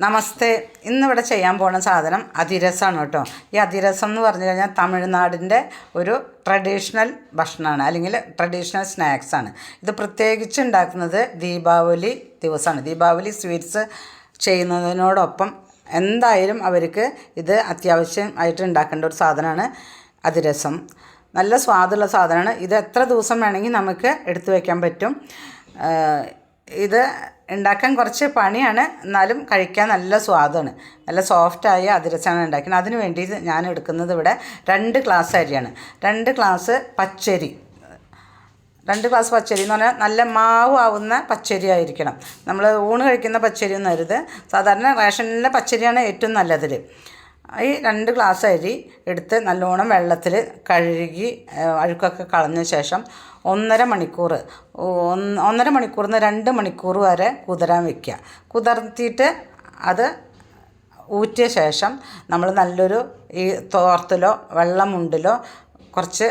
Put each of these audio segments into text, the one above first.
നമസ്തേ. ഇന്നിവിടെ ചെയ്യാൻ പോണ സാധനം അതിരസമാണ് കേട്ടോ. ഈ അതിരസം എന്ന് പറഞ്ഞു കഴിഞ്ഞാൽ തമിഴ്നാടിന്റെ ഒരു ട്രഡീഷണൽ ഭക്ഷണമാണ് അല്ലെങ്കിൽ ട്രഡീഷണൽ സ്നാക്സാണ് ഇത് പ്രത്യേകിച്ച് ഉണ്ടാക്കുന്നത് ദീപാവലി ദിവസമാണ്. ദീപാവലി സ്വീറ്റ്സ് ചെയ്യുന്നതിനോടൊപ്പം എന്തായാലും അവർക്ക് ഇത് അത്യാവശ്യം ആയിട്ട് ഉണ്ടാക്കേണ്ട ഒരു സാധനമാണ് അതിരസം. നല്ല സ്വാദുള്ള സാധനമാണ്. ഇത് എത്ര ദിവസം വേണമെങ്കിൽ നമുക്ക് എടുത്തു വയ്ക്കാൻ പറ്റും. ഇത് ഉണ്ടാക്കാൻ കുറച്ച് പണിയാണ്. എന്നാലും കഴിക്കാൻ നല്ല സ്വാദാണ്. നല്ല സോഫ്റ്റായ അതിരച്ചാണ് ഉണ്ടാക്കുന്നത്. അതിന് വേണ്ടി ഞാൻ എടുക്കുന്നത് ഇവിടെ രണ്ട് ഗ്ലാസ് അരിയാണ്. രണ്ട് ഗ്ലാസ് പച്ചരി. രണ്ട് ഗ്ലാസ് പച്ചരി എന്ന് പറഞ്ഞാൽ നല്ല മാവ് ആവുന്ന പച്ചരി ആയിരിക്കണം. നമ്മൾ ഊണ് കഴിക്കുന്ന പച്ചരി ഒന്നും അരുത്. സാധാരണ റേഷനിലെ പച്ചരിയാണ് ഏറ്റവും നല്ലതിൽ ഈ രണ്ട് ഗ്ലാസ് അരി എടുത്ത് നല്ലോണം വെള്ളത്തിൽ കഴുകി അഴുക്കൊക്കെ കളഞ്ഞ ശേഷം ഒന്നര മണിക്കൂർ ഒന്ന് ഒന്നര മണിക്കൂറിൽ നിന്ന് രണ്ട് മണിക്കൂർ വരെ കുതിരാൻ വെക്കുക. കുതിർത്തിയിട്ട് അത് ഊറ്റിയ ശേഷം നമ്മൾ നല്ലൊരു ഈ തോർത്തിലോ വെള്ളമുണ്ടിലോ കുറച്ച്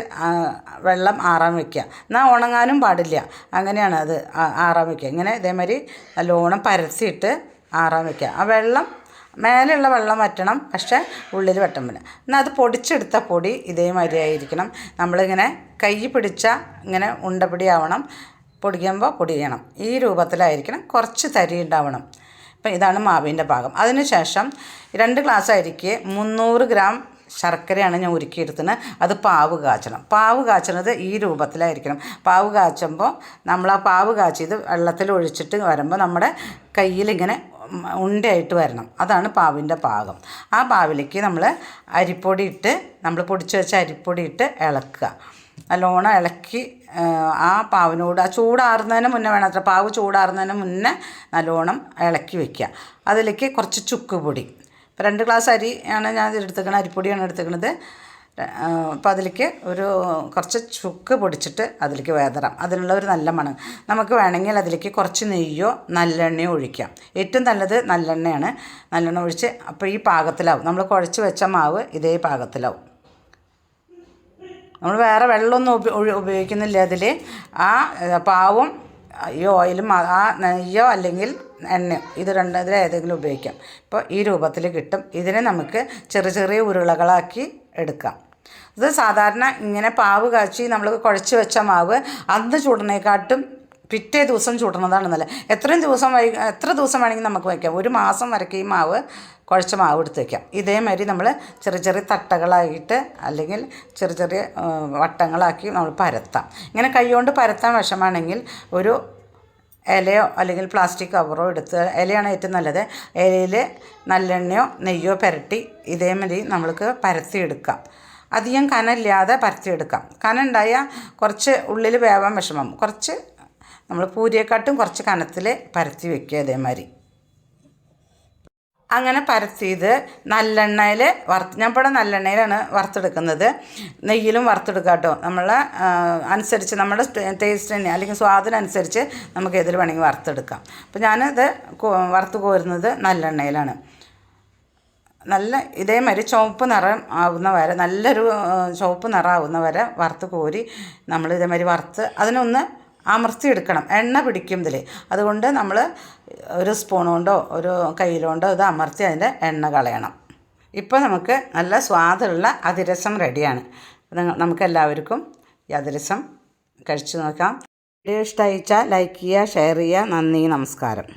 വെള്ളം ആറാൻ വെക്കുക. എന്നാൽ ഉണങ്ങാനും പാടില്ല. അങ്ങനെയാണ് അത് ആറാൻ വെക്കുക. ഇങ്ങനെ ഇതേമാതിരി നല്ലോണം പരത്തിയിട്ട് ആറാൻ വെക്കുക. ആ വെള്ളം മേലെയുള്ള വെള്ളം വറ്റണം പക്ഷേ ഉള്ളിൽ വെട്ടുമ്പോൾ എന്നാൽ അത് പൊടിച്ചെടുത്ത പൊടി ഇതേമാതിരി ആയിരിക്കണം നമ്മളിങ്ങനെ കൈ പിടിച്ച ഇങ്ങനെ ഉണ്ടപിടി ആവണം പൊടിക്കുമ്പോൾ പൊടിയണം ഈ രൂപത്തിലായിരിക്കണം കുറച്ച് തരി ഉണ്ടാവണം. അപ്പം ഇതാണ് മാവിന്റെ ഭാഗം അതിനുശേഷം രണ്ട് ഗ്ലാസ് അരിക്ക് മുന്നൂറ് ഗ്രാം ശർക്കരയാണ് ഞാൻ ഉരുക്കിയെടുത്തുന്നത് അത് പാവ് കാച്ചണം. പാവ് കാച്ചണത് ഈ രൂപത്തിലായിരിക്കണം. പാവ് കാച്ചുമ്പോൾ നമ്മൾ ആ പാവ് കാച്ചിയത് വെള്ളത്തിൽ ഒഴിച്ചിട്ട് വരുമ്പോൾ നമ്മുടെ കയ്യിലിങ്ങനെ ഉണ്ടയായിട്ട് വരണം. അതാണ് പാവിന്റെ പാകം. ആ പാവിലേക്ക് നമ്മൾ അരിപ്പൊടി ഇട്ട് നമ്മൾ പൊടിച്ച് വെച്ച അരിപ്പൊടി ഇട്ട് ഇളക്കുക. നല്ലോണം ഇളക്കി ആ, പാവിനോട് ആ ചൂടാറുന്നതിന് മുന്നേ വേണം അത്ര പാവ് ചൂടാറുന്നതിന് മുന്നേ നല്ലോണം ഇളക്കി വെക്കുക. അതിലേക്ക് കുറച്ച് ചുക്ക് പൊടി. രണ്ട് ഗ്ലാസ് അരി ആണ് ഞാൻ എടുത്തേക്കണത് അരിപ്പൊടിയാണ് എടുത്തേക്കണത് അപ്പോൾ അതിലേക്ക് ഒരു കുറച്ച് ചുക്ക് പൊടിച്ചിട്ട് അതിലേക്ക് വേതറാം. അതിനുള്ള ഒരു നല്ല മണം. നമുക്ക് വേണമെങ്കിൽ അതിലേക്ക് കുറച്ച് നെയ്യോ നല്ലെണ്ണയോ ഒഴിക്കാം. ഏറ്റവും നല്ലത് നല്ലെണ്ണയാണ്. നല്ലെണ്ണ ഒഴിച്ച് അപ്പോൾ ഈ പാകത്തിലാവും. നമ്മൾ കുഴച്ച് വെച്ച മാവ് ഇതേ പാകത്തിലാവും. നമ്മൾ വേറെ വെള്ളമൊന്നും ഉപ ഉപയോഗിക്കുന്നില്ല അതിൽ ആ പാവും ഈ ഓയിലും ആ നെയ്യോ അല്ലെങ്കിൽ എണ്ണയോ ഇത് രണ്ടതിൽ ഏതെങ്കിലും ഉപയോഗിക്കാം. ഇപ്പോൾ ഈ രൂപത്തിൽ കിട്ടും. ഇതിനെ നമുക്ക് ചെറിയ ചെറിയ ഉരുളകളാക്കി എടുക്കാം. ഇത് സാധാരണ ഇങ്ങനെ പാവ് കാച്ചി നമ്മൾ കുഴച്ച് വെച്ച മാവ് അന്ന് ചൂടണേക്കാട്ടും പിറ്റേ ദിവസം ചൂടണതാണ് നല്ലത് എത്രയും ദിവസം വൈ എത്ര ദിവസം വേണമെങ്കിൽ നമുക്ക് വയ്ക്കാം. ഒരു മാസം വരയ്ക്ക് ഈ മാവ് കുഴച്ച മാവ് എടുത്ത് വയ്ക്കാം. ഇതേമാതിരി നമ്മൾ ചെറിയ ചെറിയ തട്ടകളായിട്ട് അല്ലെങ്കിൽ ചെറിയ ചെറിയ വട്ടങ്ങളാക്കി നമ്മൾ പരത്താം. ഇങ്ങനെ കൈകൊണ്ട് പരത്താൻ വിഷമാണെങ്കിൽ ഒരു ഇലയോ അല്ലെങ്കിൽ പ്ലാസ്റ്റിക് കവറോ എടുത്ത് ഇലയാണ് ഏറ്റവും നല്ലത്. ഇലയിൽ നല്ലെണ്ണയോ നെയ്യോ പുരട്ടി ഇതേമാതിരി നമ്മൾക്ക് പരത്തിയെടുക്കാം. അധികം കനമില്ലാതെ പരത്തിയെടുക്കാം. കനുണ്ടായാൽ കുറച്ച് ഉള്ളിൽ വേവാൻ വിഷമം. കുറച്ച് നമ്മൾ പൂരിയെക്കാട്ടും കുറച്ച് കനത്തിൽ പരത്തി വെക്കുക അതേമാതിരി അങ്ങനെ പരത്തിയത് നല്ലെണ്ണയിൽ വറുത്ത് ഞാൻ ഇവിടെ നല്ലെണ്ണയിലാണ് വറുത്തെടുക്കുന്നത്. നെയ്യിലും വറുത്തെടുക്കാം കേട്ടോ. നമ്മൾ അനുസരിച്ച് നമ്മുടെ ടേസ്റ്റിന് അല്ലെങ്കിൽ സ്വാദിനനുസരിച്ച് നമുക്ക് ഏതിൽ വേണമെങ്കിൽ വറുത്തെടുക്കാം. അപ്പോൾ ഞാനത് വറുത്ത് കോരുന്നത് നല്ലെണ്ണയിലാണ്. നല്ല ഇതേമാതിരി ചുവപ്പ് നിറം ആവുന്ന വരെ നല്ലൊരു ചുവപ്പ് നിറം ആവുന്ന വരെ വറുത്ത് കോരി നമ്മൾ ഇതേമാതിരി വറുത്ത് അതിനൊന്ന് അമർത്തിയെടുക്കണം. എണ്ണ പിടിക്കും ഇതിൽ അതുകൊണ്ട് നമ്മൾ ഒരു സ്പൂൺ കൊണ്ടോ ഒരു കയ്യിലോണ്ടോ ഇത് അമർത്തി അതിന്റെ എണ്ണ കളയണം. ഇപ്പോൾ നമുക്ക് നല്ല സ്വാദുള്ള അതിരസം റെഡിയാണ്. നമുക്കെല്ലാവർക്കും ഈ അതിരസം കഴിച്ചു നോക്കാം. വീഡിയോ ഇഷ്ടമായിച്ചാൽ ലൈക്ക് ചെയ്യുക ഷെയർ ചെയ്യുക. നന്ദി നമസ്കാരം.